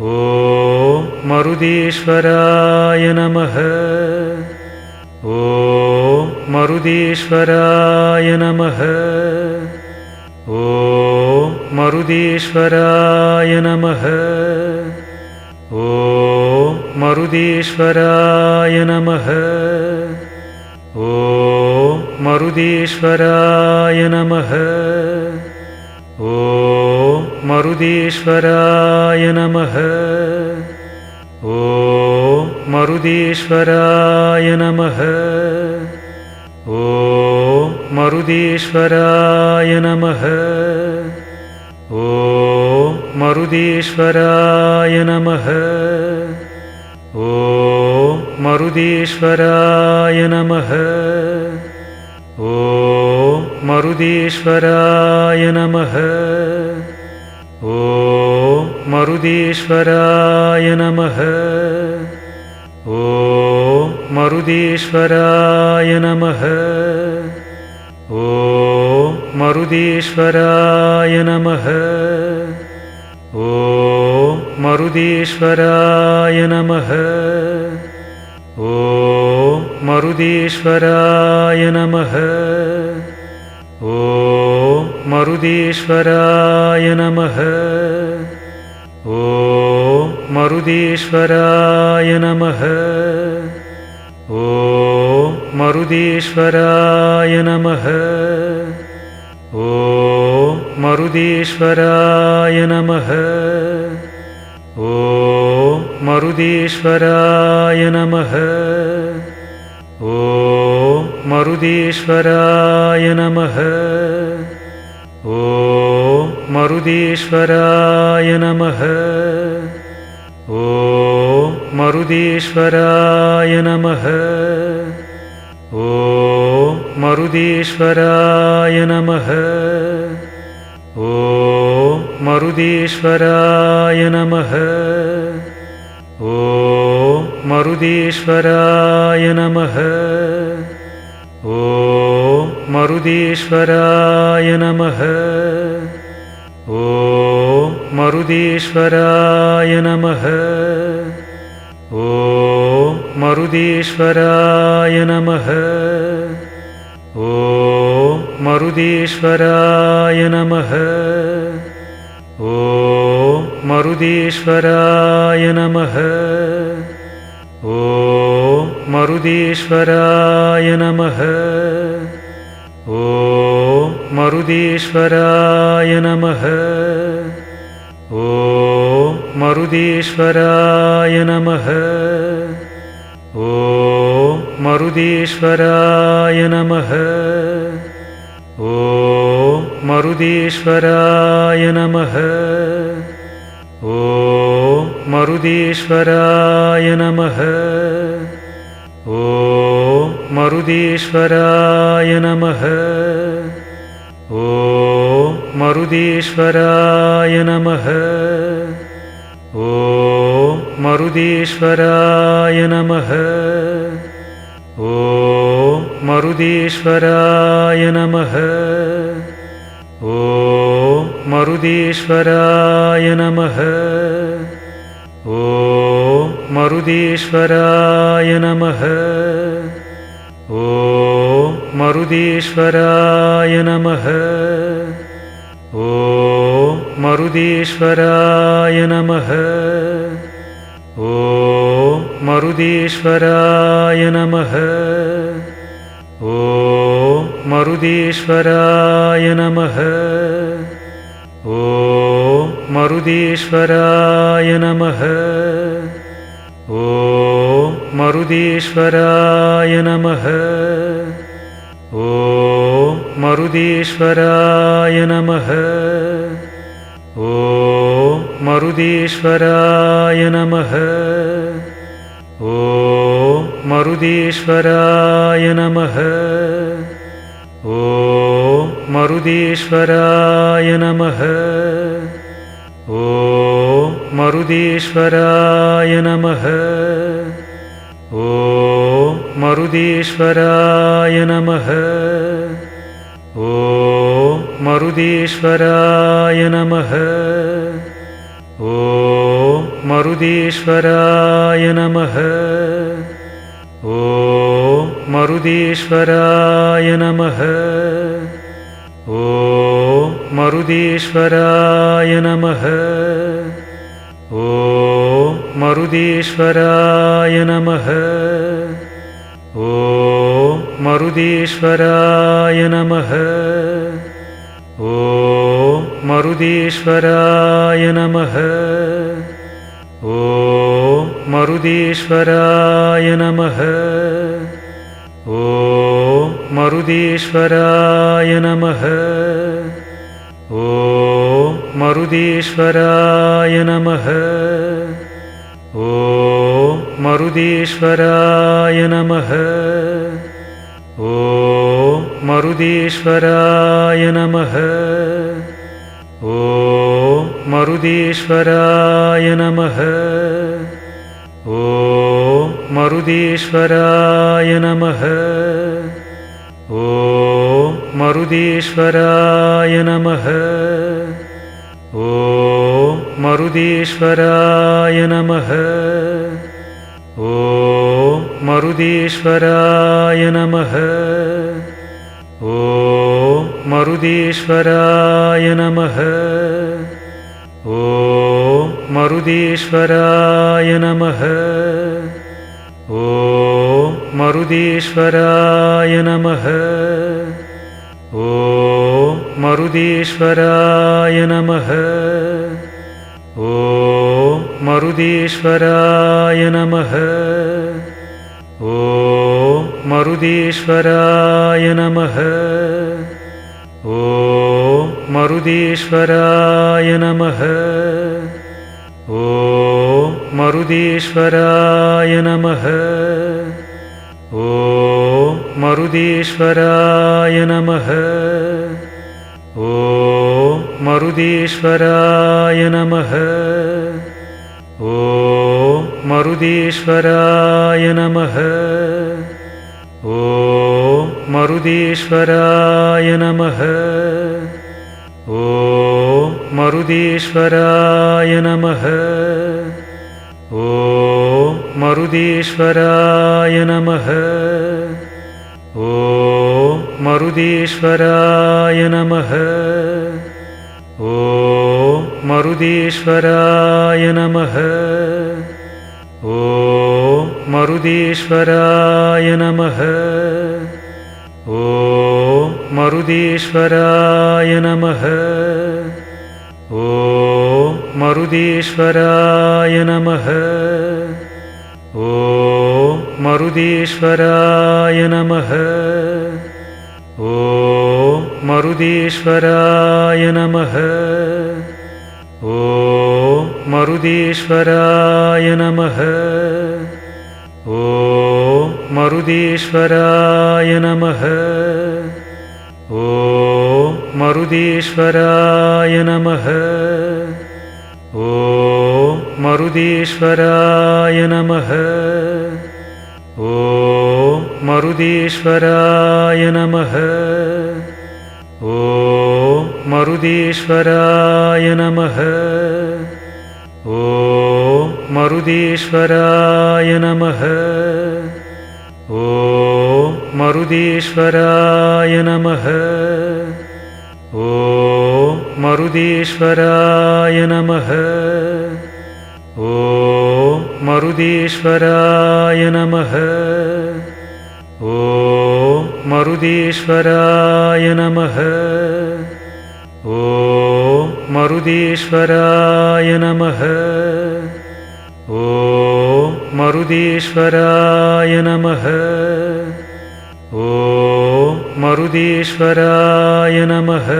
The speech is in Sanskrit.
ॐ मरुदीश्वराय नमः। ॐ मरुदीश्वराय नमः। ॐ मरुदीश्वराय नमः। ॐ मरुदीश्वराय नमः। ॐ मरुदीश्वराय नमः। ॐ मरुदीश्वराय नमः। ॐ मरुदीश्वराय नमः। ॐ मरुदीश्वराय नमः। ॐ मरुदीश्वराय नमः। ॐ मरुदीश्वराय नमः। ॐ मरुदीश्वराय नमः मरुदीश्वराय नमः। ॐ मरुदीश्वराय नमः। ॐ मरुदीश्वराय नमः। ॐ मरुदीश्वराय नमः। ॐ मरुदीश्वराय नमः। ॐ मरुदीश्वराय नमः मरुदीश्वराय नमः। ॐ मरुदीश्वराय नमः। ॐ मरुदीश्वराय नमः। ॐ मरुदीश्वराय नमः। ॐ मरुदीश्वराय नमः। ॐ मरुदीश्वराय नमः मरुदीश्वराय नमः। ॐ मरुदीश्वराय नमः। ॐ मरुदीश्वराय नमः। ॐ मरुदीश्वराय नमः। ॐ मरुदीश्वराय नमः। ॐ मरुदीश्वराय नमः मरुदीश्वराय नमः। ॐ मरुदीश्वराय नमः। ॐ मरुदीश्वराय नमः। ॐ मरुदीश्वराय नमः। ॐ मरुदीश्वराय नमः। ॐ मरुदीश्वराय नमः ॐ मरुदीश्वराय नमः। ॐ मरुदीश्वराय नमः। ॐ मरुदीश्वराय नमः। ॐ मरुदीश्वराय नमः। ॐ मरुदीश्वराय नमः मरुदीश्वराय नमः। ॐ मरुदीश्वराय नमः। ॐ मरुदीश्वराय नमः। ॐ मरुदीश्वराय नमः। ॐ मरुदीश्वराय नमः। ॐ मरुदीश्वराय नमः मरुदीश्वराय नमः। ॐ मरुदीश्वराय नमः। ॐ मरुदीश्वराय नमः। ॐ मरुदीश्वराय नमः। ॐ मरुदीश्वराय नमः। ॐ मरुदीश्वराय नमः मरुदीश्वराय नमः। ॐ मरुदीश्वराय नमः। ॐ मरुदीश्वराय नमः। ॐ मरुदीश्वराय नमः। ॐ मरुदीश्वराय नमः। ॐ मरुदीश्वराय नमः ॐ मरुदीश्वराय नमः। ॐ मरुदीश्वराय नमः। ॐ मरुदीश्वराय नमः। ॐ मरुदीश्वराय नमः। ॐ मरुदीश्वराय नमः। ॐ मरुदीश्वराय नमः। ॐ मरुदीश्वराय नमः। ॐ मरुदीश्वराय नमः। ॐ मरुदीश्वराय नमः। ॐ मरुदीश्वराय नमः। ॐ मरुदीश्वराय नमः ॐ मरुदीश्वराय नमः। ॐ मरुदीश्वराय नमः। ॐ मरुदीश्वराय नमः। ॐ मरुदीश्वराय नमः। ॐ मरुदीश्वराय नमः मरुदीश्वराय नमः। ॐ मरुदीश्वराय नमः। ॐ मरुदीश्वराय नमः। ॐ मरुदीश्वराय नमः। ॐ मरुदीश्वराय नमः। ॐ मरुदीश्वराय नमः मरुदीश्वराय नमः। ॐ मरुदीश्वराय नमः। ॐ मरुदीश्वराय नमः। ॐ मरुदीश्वराय नमः। ॐ मरुदीश्वराय नमः। ॐ मरुदीश्वराय नमः ॐ मरुदीश्वराय नमः। ॐ मरुदीश्वराय नमः। ॐ मरुदीश्वराय नमः। ॐ मरुदीश्वराय नमः। ॐ मरुदीश्वराय नमः। ॐ मरुदीश्वराय नमः। ॐ मरुदीश्वराय नमः। ॐ मरुदीश्वराय नमः। ॐ मरुदीश्वराय नमः। ॐ मरुदीश्वराय नमः। ॐ मरुदीश्वराय नमः। ॐ मरुदीश्वराय नमः। ॐ मरुदीश्वराय नमः। ॐ मरुदीश्वराय नमः। ॐ मरुदीश्वराय नमः। ॐ मरुदीश्वराय नमः। ॐ मरुदीश्वराय नमः मरुदीश्वराय नमः। ॐ मरुदीश्वराय नमः। ॐ मरुदीश्वराय नमः। ॐ मरुदीश्वराय नमः। ॐ मरुदीश्वराय नमः